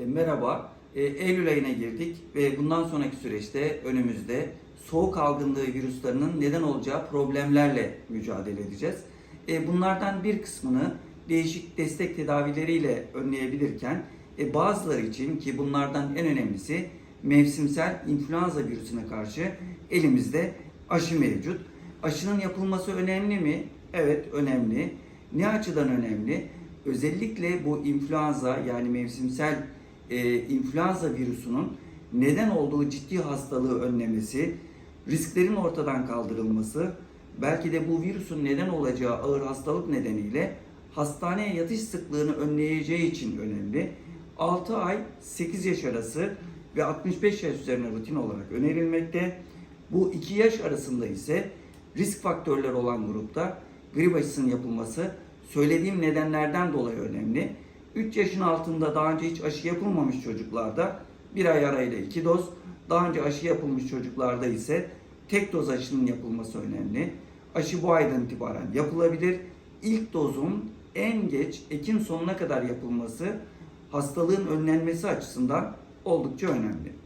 E, merhaba. E, Eylül ayına girdik ve bundan sonraki süreçte önümüzde soğuk algınlığı virüslerinin neden olacağı problemlerle mücadele edeceğiz. E, bunlardan bir kısmını değişik destek tedavileriyle önleyebilirken e, bazıları için ki bunlardan en önemlisi mevsimsel influenza virüsüne karşı elimizde aşı mevcut. Aşının yapılması önemli mi? Evet önemli. Ne açıdan önemli? Özellikle bu influenza yani mevsimsel e, influenza virüsünün neden olduğu ciddi hastalığı önlemesi, risklerin ortadan kaldırılması, belki de bu virüsün neden olacağı ağır hastalık nedeniyle hastaneye yatış sıklığını önleyeceği için önemli. 6 ay 8 yaş arası ve 65 yaş üzerine rutin olarak önerilmekte. Bu 2 yaş arasında ise risk faktörleri olan grupta grip aşısının yapılması söylediğim nedenlerden dolayı önemli. 3 yaşın altında daha önce hiç aşı yapılmamış çocuklarda bir ay arayla 2 doz, daha önce aşı yapılmış çocuklarda ise tek doz aşının yapılması önemli. Aşı bu aydan itibaren yapılabilir. İlk dozun en geç Ekim sonuna kadar yapılması hastalığın önlenmesi açısından oldukça önemli.